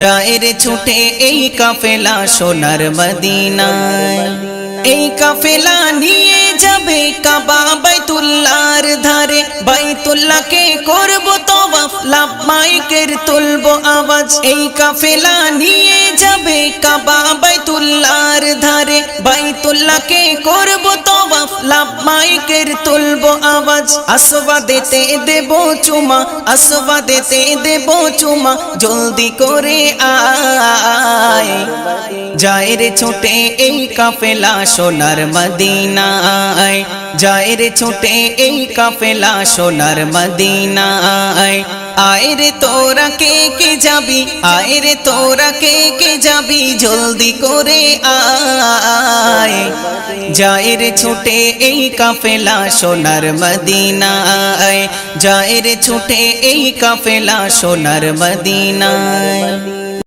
রায়ের ছুটে এই কাফেলা সোনার মদিনায়। এই কাফেলা নিয়ে যাবে কাবা বাইতুল্লাহর ধারে। বাইতুল্লাহকে করব তওয়াফ লাভমাইকের তুলবো আওয়াজ। এই কাফেলা নিয়ে যাবে কাবা বাইতুল্লাহর ধারে। বাইতুল্লাহকে করব তওয়াফ লাভমাইকের তুলবো আওয়াজ। আসবা দেতে দেব চুমা আসবা দেতে দেব চুমা, জলদি করে আয়। যায় রে ছোটে এই কাফেলা সোনার মদিনায়। যায় রে ছোটে এই কাফেলা সোনার মদিনায়। আয় রে তোরা কে কে যাবি, আয় রে তোরা কে কে যাবি, জলদি করে আয়। যায় ছুটে এই কাফেলা সোনার মদিনায়। যায় ছুটে এই কাফেলা সোনার মদিনায়।